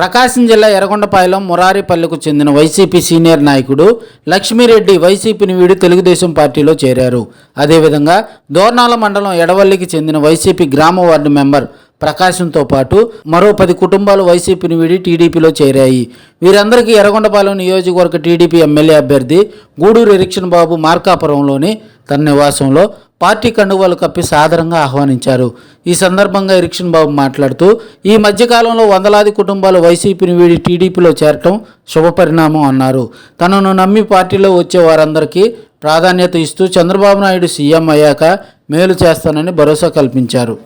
ప్రకాశం జిల్లా ఎర్రగొండపాయలో మురారిపల్లెకు చెందిన YCP senior నాయకుడు లక్ష్మీరెడ్డి వైసీపీని వీడి తెలుగుదేశం పార్టీలో చేరారు. అదేవిధంగా దోర్నాల మండలం ఎడవల్లికి చెందిన వైసీపీ గ్రామ వార్డు మెంబర్ ప్రకాశంతో పాటు మరో పది కుటుంబాలు వైసీపీని వీడి టీడీపీలో చేరాయి. వీరందరికీ ఎర్రగొండపాలెం నియోజకవర్గ టీడీపీ ఎమ్మెల్యే అభ్యర్థి గూడూరు ఎరిక్షన్ బాబు మార్కాపురంలోని తన నివాసంలో పార్టీ కండువాలు కప్పి సాదరంగా ఆహ్వానించారు. ఈ సందర్భంగా ఇరిక్షన్ బాబు మాట్లాడుతూ ఈ మధ్యకాలంలో వందలాది కుటుంబాలు వైసీపీని వీడి టీడీపీలో చేరటం శుభపరిణామం అన్నారు. తనను నమ్మి పార్టీలో వచ్చే వారందరికీ ప్రాధాన్యత ఇస్తూ చంద్రబాబు నాయుడు సీఎం అయ్యాక మేలు చేస్తానని భరోసా కల్పించారు.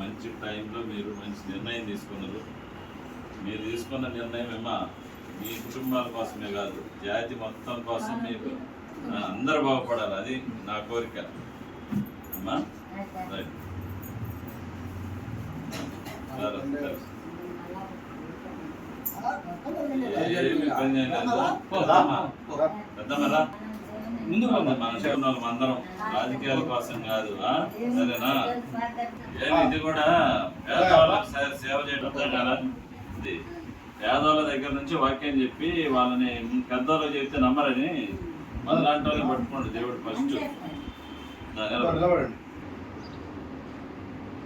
మంచి టైంలో మీరు మంచి నిర్ణయం తీసుకున్నారు మీరు తీసుకున్న నిర్ణయం ఏమా? మీ కుటుంబాల కోసమే కాదు జాతి మొత్తం కోసం మీకు. అందరూ బాగుపడాలి అది నా కోరిక. అమ్మా? రైట్. పెద్దమ్మరా ముందుకు మన మన అందరం రాజకీయాల కోసం కాదు ఆ? సరేనా? ఏమి ఇది కూడా పేదవాళ్ళకి సేవ చేయడం కదా? ఇది పేదవాళ్ళ దగ్గర నుంచి వాక్యం చెప్పి వాళ్ళని పెద్దవాళ్ళు చెప్తే నమ్మరని మనలాంటి వాళ్ళని పట్టుకోండి దేవుడు ఫస్ట్ నిలబడండి.